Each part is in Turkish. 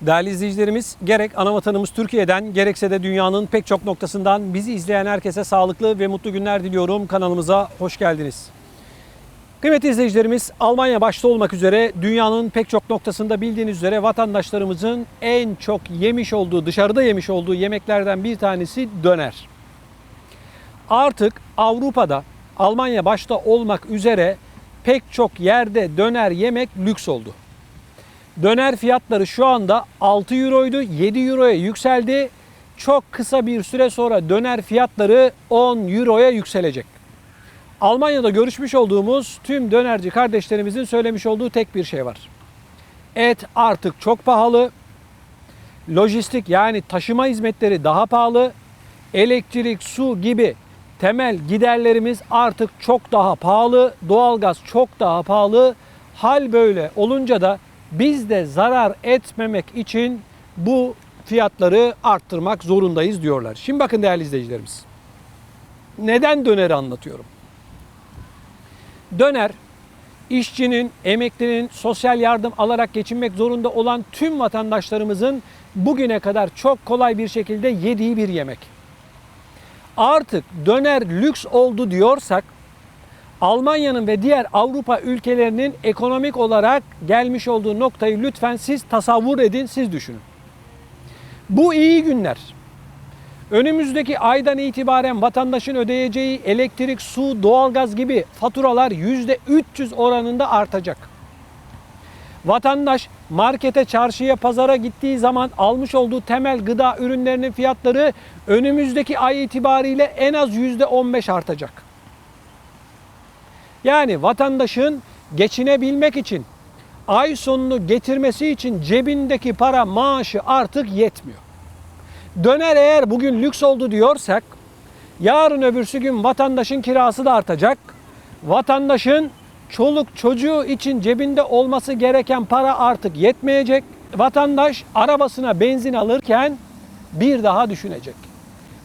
Değerli izleyicilerimiz, gerek ana vatanımız Türkiye'den gerekse de dünyanın pek çok noktasından bizi izleyen herkese sağlıklı ve mutlu günler diliyorum. Kanalımıza hoş geldiniz. Kıymetli izleyicilerimiz, Almanya başta olmak üzere dünyanın pek çok noktasında bildiğiniz üzere vatandaşlarımızın en çok yemiş olduğu, dışarıda yemiş olduğu yemeklerden bir tanesi döner. Artık Avrupa'da Almanya başta olmak üzere pek çok yerde döner yemek lüks oldu. Döner fiyatları şu anda 6 euroydu, 7 euroya yükseldi. Çok kısa bir süre sonra döner fiyatları 10 euroya yükselecek. Almanya'da görüşmüş olduğumuz tüm dönerci kardeşlerimizin söylemiş olduğu tek bir şey var. Et artık çok pahalı. Lojistik yani taşıma hizmetleri daha pahalı. Elektrik, su gibi temel giderlerimiz artık çok daha pahalı. Doğalgaz çok daha pahalı. Hal böyle olunca da biz de zarar etmemek için bu fiyatları arttırmak zorundayız diyorlar. Şimdi bakın değerli izleyicilerimiz. Neden döneri anlatıyorum? Döner işçinin, emeklinin sosyal yardım alarak geçinmek zorunda olan tüm vatandaşlarımızın bugüne kadar çok kolay bir şekilde yediği bir yemek. Artık döner lüks oldu diyorsak Almanya'nın ve diğer Avrupa ülkelerinin ekonomik olarak gelmiş olduğu noktayı lütfen siz tasavvur edin, siz düşünün. Bu iyi günler. Önümüzdeki aydan itibaren vatandaşın ödeyeceği elektrik, su, doğalgaz gibi faturalar %300 oranında artacak. Vatandaş markete, çarşıya, pazara gittiği zaman almış olduğu temel gıda ürünlerinin fiyatları önümüzdeki ay itibariyle en az %15 artacak. Yani vatandaşın geçinebilmek için, ay sonunu getirmesi için cebindeki para, maaşı artık yetmiyor. Döner eğer bugün lüks oldu diyorsak, yarın öbürsü gün vatandaşın kirası da artacak. Vatandaşın çoluk çocuğu için cebinde olması gereken para artık yetmeyecek. Vatandaş arabasına benzin alırken bir daha düşünecek.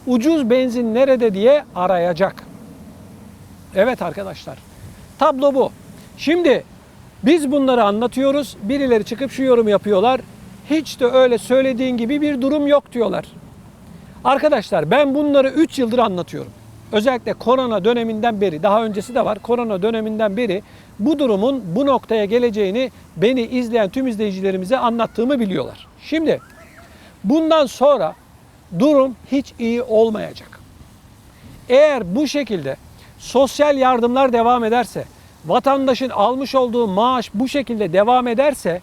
Ucuz benzin nerede diye arayacak. Evet arkadaşlar. Tablo bu. Şimdi biz bunları anlatıyoruz. Birileri çıkıp şu yorum yapıyorlar. Hiç de öyle söylediğin gibi bir durum yok diyorlar. Arkadaşlar ben bunları 3 yıldır anlatıyorum. Özellikle korona döneminden beri, daha öncesi de var. Korona döneminden beri bu durumun bu noktaya geleceğini beni izleyen tüm izleyicilerimize anlattığımı biliyorlar. Şimdi bundan sonra durum hiç iyi olmayacak. Eğer bu şekilde sosyal yardımlar devam ederse, vatandaşın almış olduğu maaş bu şekilde devam ederse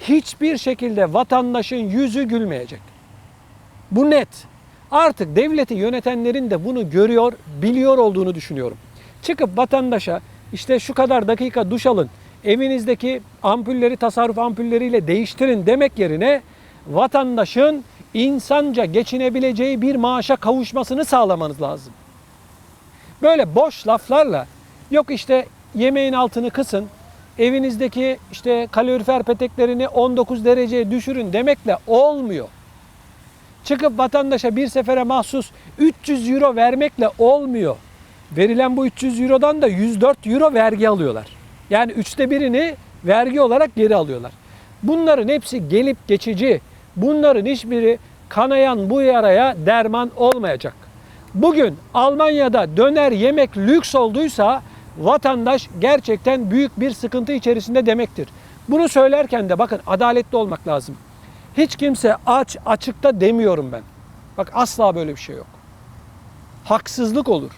hiçbir şekilde vatandaşın yüzü gülmeyecek. Bu net. Artık devleti yönetenlerin de bunu görüyor, biliyor olduğunu düşünüyorum. Çıkıp vatandaşa işte şu kadar dakika duş alın, evinizdeki ampulleri tasarruf ampulleriyle değiştirin demek yerine vatandaşın insanca geçinebileceği bir maaşa kavuşmasını sağlamanız lazım. Böyle boş laflarla yok işte yemeğin altını kısın, evinizdeki işte kalorifer peteklerini 19 dereceye düşürün demekle olmuyor. Çıkıp vatandaşa bir sefere mahsus 300 euro vermekle olmuyor. Verilen bu 300 eurodan da 104 euro vergi alıyorlar. Yani üçte birini vergi olarak geri alıyorlar. Bunların hepsi gelip geçici. Bunların hiçbiri kanayan bu yaraya derman olmayacak. Bugün Almanya'da döner yemek lüks olduysa vatandaş gerçekten büyük bir sıkıntı içerisinde demektir. Bunu söylerken de bakın adaletli olmak lazım. Hiç kimse aç açıkta demiyorum ben. Bak asla böyle bir şey yok. Haksızlık olur.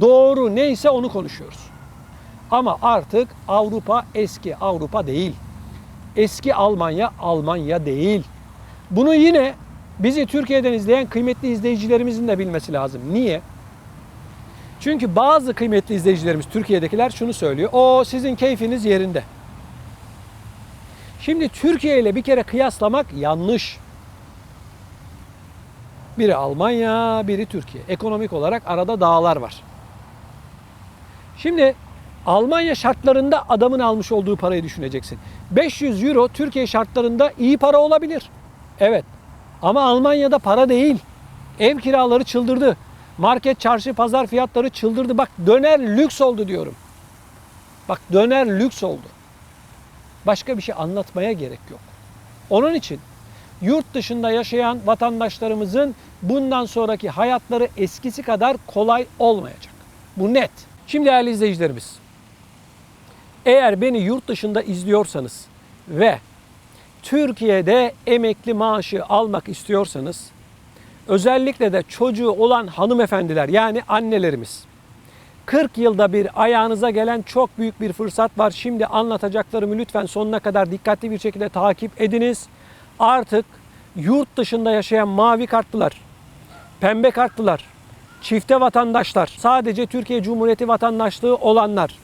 Doğru neyse onu konuşuyoruz. Ama artık Avrupa eski Avrupa değil. Eski Almanya Almanya değil. Bunu yine bizi Türkiye'den izleyen kıymetli izleyicilerimizin de bilmesi lazım. Niye? Çünkü bazı kıymetli izleyicilerimiz Türkiye'dekiler şunu söylüyor. O sizin keyfiniz yerinde. Şimdi Türkiye ile bir kere kıyaslamak yanlış. Biri Almanya, biri Türkiye. Ekonomik olarak arada dağlar var. Şimdi Almanya şartlarında adamın almış olduğu parayı düşüneceksin. 500 euro Türkiye şartlarında iyi para olabilir. Evet. Ama Almanya'da para değil. Ev kiraları çıldırdı. Market, çarşı, pazar fiyatları çıldırdı. Bak döner lüks oldu diyorum. Bak döner lüks oldu. Başka bir şey anlatmaya gerek yok. Onun için yurt dışında yaşayan vatandaşlarımızın bundan sonraki hayatları eskisi kadar kolay olmayacak. Bu net. Şimdi değerli izleyicilerimiz, eğer beni yurt dışında izliyorsanız ve Türkiye'de emekli maaşı almak istiyorsanız özellikle de çocuğu olan hanımefendiler yani annelerimiz 40 yılda bir ayağınıza gelen çok büyük bir fırsat var. Şimdi anlatacaklarımı lütfen sonuna kadar dikkatli bir şekilde takip ediniz. Artık yurt dışında yaşayan mavi kartlılar, pembe kartlılar, çifte vatandaşlar, sadece Türkiye Cumhuriyeti vatandaşlığı olanlar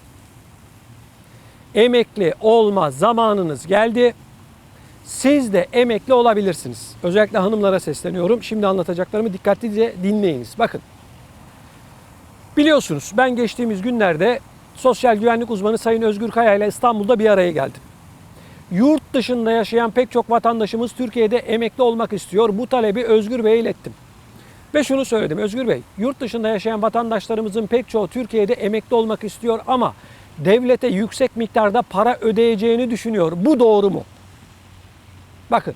emekli olma zamanınız geldi. Siz de emekli olabilirsiniz. Özellikle hanımlara sesleniyorum. Şimdi anlatacaklarımı dikkatlice dinleyiniz. Bakın. Biliyorsunuz ben geçtiğimiz günlerde sosyal güvenlik uzmanı Sayın Özgür Kaya ile İstanbul'da bir araya geldim. Yurt dışında yaşayan pek çok vatandaşımız Türkiye'de emekli olmak istiyor. Bu talebi Özgür Bey'e ilettim. Ve şunu söyledim Özgür Bey, yurt dışında yaşayan vatandaşlarımızın pek çoğu Türkiye'de emekli olmak istiyor ama devlete yüksek miktarda para ödeyeceğini düşünüyor. Bu doğru mu? Bakın,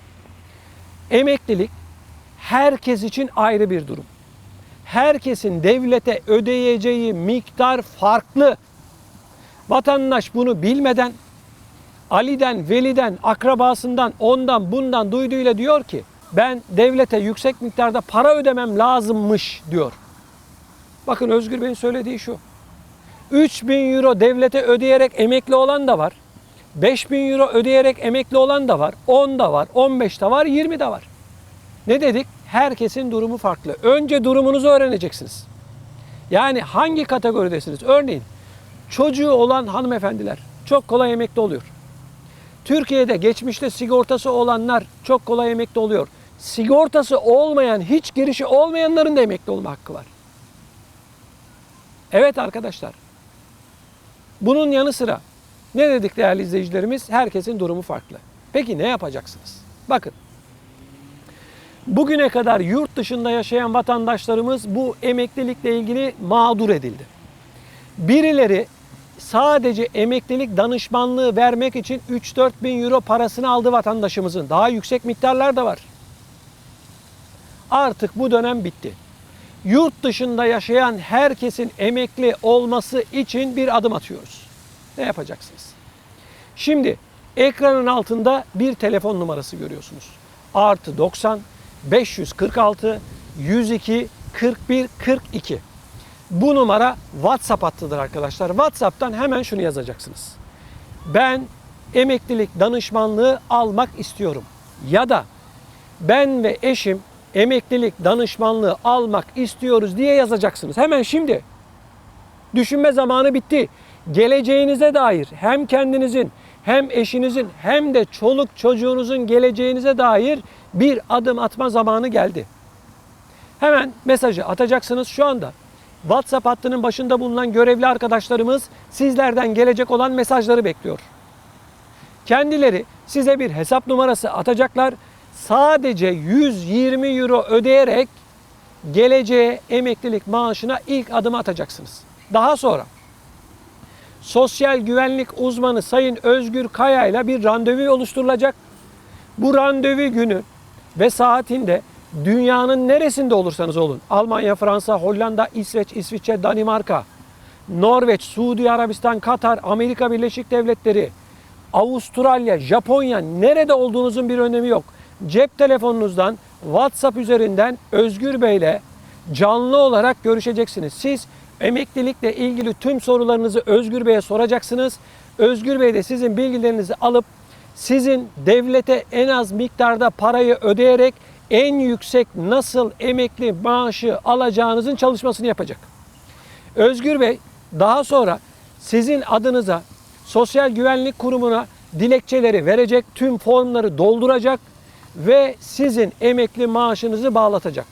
emeklilik herkes için ayrı bir durum. Herkesin devlete ödeyeceği miktar farklı. Vatandaş bunu bilmeden Ali'den, Veli'den, akrabasından, ondan, bundan duyduğuyla diyor ki ben devlete yüksek miktarda para ödemem lazımmış diyor. Bakın Özgür Bey'in söylediği şu. 3000 euro devlete ödeyerek emekli olan da var. 5000 euro ödeyerek emekli olan da var. 10 da var, 15 de var, 20 de var. Ne dedik? Herkesin durumu farklı. Önce durumunuzu öğreneceksiniz. Yani hangi kategoridesiniz? Örneğin çocuğu olan hanımefendiler çok kolay emekli oluyor. Türkiye'de geçmişte sigortası olanlar çok kolay emekli oluyor. Sigortası olmayan, hiç girişi olmayanların da emekli olma hakkı var. Evet arkadaşlar. Bunun yanı sıra ne dedik değerli izleyicilerimiz? Herkesin durumu farklı. Peki ne yapacaksınız? Bakın. Bugüne kadar yurt dışında yaşayan vatandaşlarımız bu emeklilikle ilgili mağdur edildi. Birileri sadece emeklilik danışmanlığı vermek için 3-4 bin euro parasını aldı vatandaşımızın. Daha yüksek miktarlar da var. Artık bu dönem bitti. Yurt dışında yaşayan herkesin emekli olması için bir adım atıyoruz. Ne yapacaksınız? Şimdi ekranın altında bir telefon numarası görüyorsunuz. Artı 90 546 102 41 42. Bu numara WhatsApp hattıdır arkadaşlar. WhatsApp'tan hemen şunu yazacaksınız. Ben emeklilik danışmanlığı almak istiyorum. Ya da ben ve eşim emeklilik danışmanlığı almak istiyoruz diye yazacaksınız. Hemen şimdi. Düşünme zamanı bitti. Geleceğinize dair hem kendinizin hem eşinizin hem de çoluk çocuğunuzun geleceğinize dair bir adım atma zamanı geldi. Hemen mesajı atacaksınız şu anda. WhatsApp hattının başında bulunan görevli arkadaşlarımız sizlerden gelecek olan mesajları bekliyor. Kendileri size bir hesap numarası atacaklar. Sadece 120 euro ödeyerek geleceğe emeklilik maaşına ilk adım atacaksınız. Daha sonra sosyal güvenlik uzmanı Sayın Özgür Kaya ile bir randevu oluşturulacak. Bu randevu günü ve saatinde dünyanın neresinde olursanız olun. Almanya, Fransa, Hollanda, İsveç, İsviçre, Danimarka, Norveç, Suudi Arabistan, Katar, Amerika Birleşik Devletleri, Avustralya, Japonya nerede olduğunuzun bir önemi yok. Cep telefonunuzdan WhatsApp üzerinden Özgür Bey ile canlı olarak görüşeceksiniz. Siz emeklilikle ilgili tüm sorularınızı Özgür Bey'e soracaksınız. Özgür Bey de sizin bilgilerinizi alıp sizin devlete en az miktarda parayı ödeyerek en yüksek nasıl emekli maaşı alacağınızın çalışmasını yapacak. Özgür Bey daha sonra sizin adınıza Sosyal Güvenlik Kurumu'na dilekçeleri verecek, tüm formları dolduracak ve sizin emekli maaşınızı bağlatacak.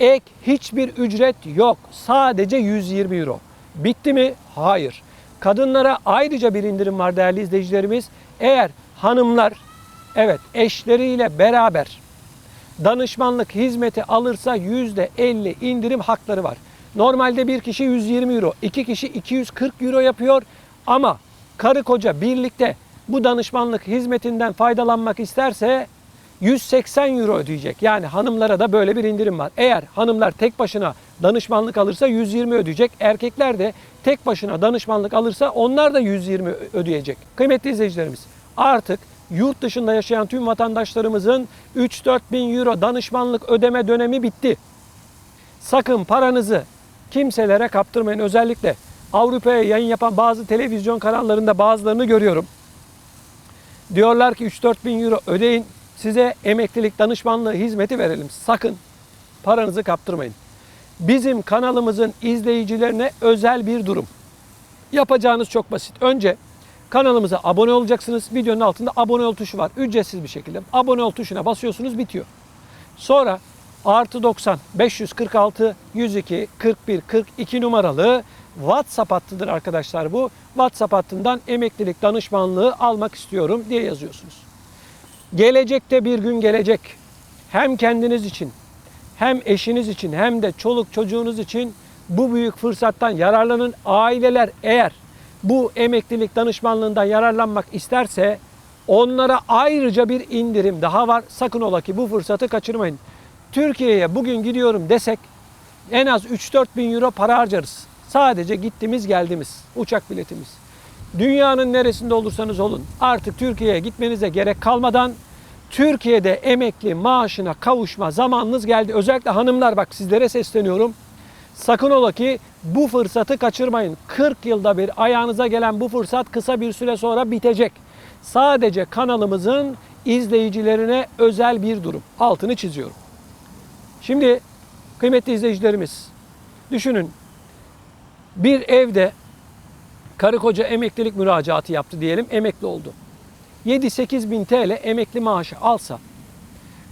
Ek hiçbir ücret yok. Sadece 120 euro. Bitti mi? Hayır. Kadınlara ayrıca bir indirim var değerli izleyicilerimiz. Eğer hanımlar evet eşleriyle beraber danışmanlık hizmeti alırsa %50 indirim hakları var. Normalde bir kişi 120 euro, iki kişi 240 euro yapıyor ama karı koca birlikte bu danışmanlık hizmetinden faydalanmak isterse 180 euro ödeyecek. Yani hanımlara da böyle bir indirim var. Eğer hanımlar tek başına danışmanlık alırsa 120 ödeyecek. Erkekler de tek başına danışmanlık alırsa onlar da 120 ödeyecek. Kıymetli izleyicilerimiz artık yurt dışında yaşayan tüm vatandaşlarımızın 3-4 bin euro danışmanlık ödeme dönemi bitti. Sakın paranızı kimselere kaptırmayın. Özellikle Avrupa'ya yayın yapan bazı televizyon kanallarında bazılarını görüyorum. Diyorlar ki 3-4 bin euro ödeyin size emeklilik danışmanlığı hizmeti verelim. Sakın paranızı kaptırmayın. Bizim kanalımızın izleyicilerine özel bir durum. Yapacağınız çok basit. Önce kanalımıza abone olacaksınız. Videonun altında abone ol tuşu var. Ücretsiz bir şekilde. Abone ol tuşuna basıyorsunuz bitiyor. Sonra artı 90 546 102 41 42 numaralı WhatsApp hattıdır arkadaşlar bu. WhatsApp hattından emeklilik danışmanlığı almak istiyorum diye yazıyorsunuz. Gelecekte bir gün gelecek. Hem kendiniz için hem eşiniz için hem de çoluk çocuğunuz için bu büyük fırsattan yararlanın. Aileler eğer bu emeklilik danışmanlığından yararlanmak isterse onlara ayrıca bir indirim daha var. Sakın ola ki bu fırsatı kaçırmayın. Türkiye'ye bugün gidiyorum desek en az 3-4 bin euro para harcarız. Sadece gittimiz geldiğimiz uçak biletimiz. Dünyanın neresinde olursanız olun artık Türkiye'ye gitmenize gerek kalmadan Türkiye'de emekli maaşına kavuşma zamanınız geldi. Özellikle hanımlar bak sizlere sesleniyorum. Sakın ola ki bu fırsatı kaçırmayın. 40 yılda bir ayağınıza gelen bu fırsat kısa bir süre sonra bitecek. Sadece kanalımızın izleyicilerine özel bir durum. Altını çiziyorum. Şimdi kıymetli izleyicilerimiz düşünün bir evde karı koca emeklilik müracaatı yaptı diyelim emekli oldu. 7-8 bin TL emekli maaşı alsa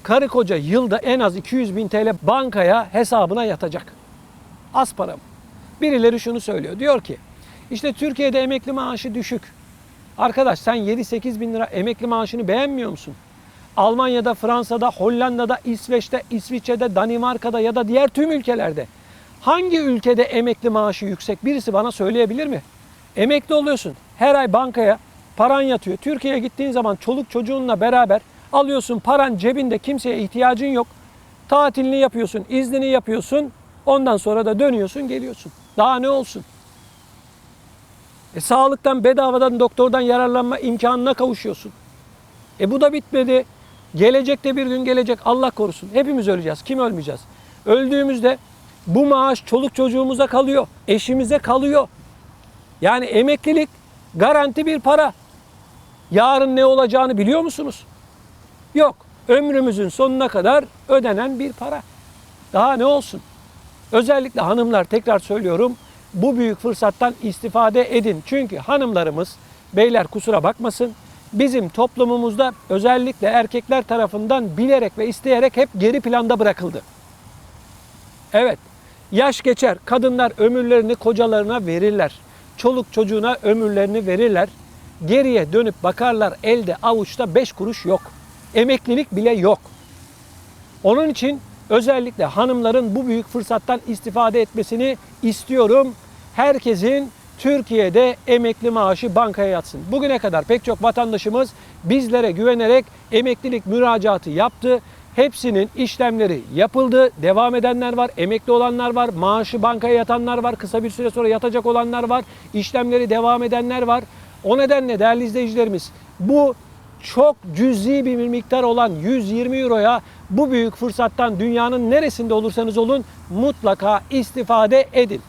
karı koca yılda en az 200 bin TL bankaya hesabına yatacak. Az para mı? Birileri şunu söylüyor. Diyor ki işte Türkiye'de emekli maaşı düşük. Arkadaş sen 7-8 bin lira emekli maaşını beğenmiyor musun? Almanya'da, Fransa'da, Hollanda'da, İsveç'te, İsviçre'de, Danimarka'da ya da diğer tüm ülkelerde hangi ülkede emekli maaşı yüksek birisi bana söyleyebilir mi? Emekli oluyorsun. Her ay bankaya paran yatıyor. Türkiye'ye gittiğin zaman çoluk çocuğunla beraber alıyorsun paran cebinde kimseye ihtiyacın yok. Tatilini yapıyorsun, iznini yapıyorsun. Ondan sonra da dönüyorsun, geliyorsun. Daha ne olsun? E, sağlıktan, bedavadan, doktordan yararlanma imkanına kavuşuyorsun. E bu da bitmedi. Gelecekte bir gün gelecek Allah korusun. Hepimiz öleceğiz. Kim ölmeyeceğiz? Öldüğümüzde bu maaş çoluk çocuğumuza kalıyor. Eşimize kalıyor. Yani emeklilik garanti bir para. Yarın ne olacağını biliyor musunuz? Yok. Ömrümüzün sonuna kadar ödenen bir para. Daha ne olsun? Özellikle hanımlar tekrar söylüyorum bu büyük fırsattan istifade edin. Çünkü hanımlarımız beyler kusura bakmasın bizim toplumumuzda özellikle erkekler tarafından bilerek ve isteyerek hep geri planda bırakıldı. Evet yaş geçer kadınlar ömürlerini kocalarına verirler. Çoluk çocuğuna ömürlerini verirler. Geriye dönüp bakarlar elde avuçta 5 kuruş yok. Emeklilik bile yok. Onun için özellikle hanımların bu büyük fırsattan istifade etmesini istiyorum. Herkesin Türkiye'de emekli maaşı bankaya yatsın. Bugüne kadar pek çok vatandaşımız bizlere güvenerek emeklilik müracaatı yaptı. Hepsinin işlemleri yapıldı. Devam edenler var, emekli olanlar var, maaşı bankaya yatanlar var, kısa bir süre sonra yatacak olanlar var, işlemleri devam edenler var. O nedenle değerli izleyicilerimiz bu çok cüzi bir miktar olan 120 euroya bu büyük fırsattan dünyanın neresinde olursanız olun mutlaka istifade edin.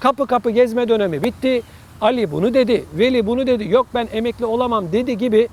Kapı kapı gezme dönemi bitti. Ali bunu dedi, Veli bunu dedi, yok ben emekli olamam dedi gibi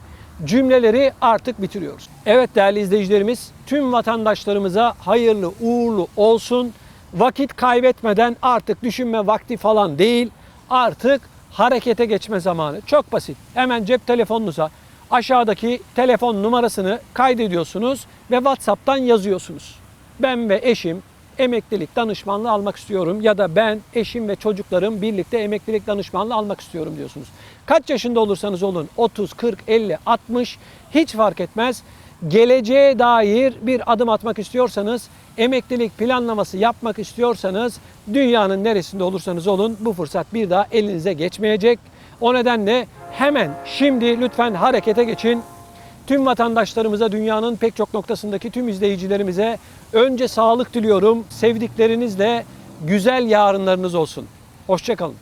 cümleleri artık bitiriyoruz. Evet değerli izleyicilerimiz, tüm vatandaşlarımıza hayırlı uğurlu olsun. Vakit kaybetmeden artık düşünme vakti falan değil. Artık harekete geçme zamanı. Çok basit. Hemen cep telefonunuza aşağıdaki telefon numarasını kaydediyorsunuz ve WhatsApp'tan yazıyorsunuz. Ben ve eşim emeklilik danışmanlığı almak istiyorum ya da ben, eşim ve çocuklarım birlikte emeklilik danışmanlığı almak istiyorum diyorsunuz. Kaç yaşında olursanız olun 30, 40, 50, 60 hiç fark etmez. Geleceğe dair bir adım atmak istiyorsanız, emeklilik planlaması yapmak istiyorsanız dünyanın neresinde olursanız olun bu fırsat bir daha elinize geçmeyecek. O nedenle hemen şimdi lütfen harekete geçin. Tüm vatandaşlarımıza, dünyanın pek çok noktasındaki tüm izleyicilerimize önce sağlık diliyorum. Sevdiklerinizle güzel yarınlarınız olsun. Hoşçakalın.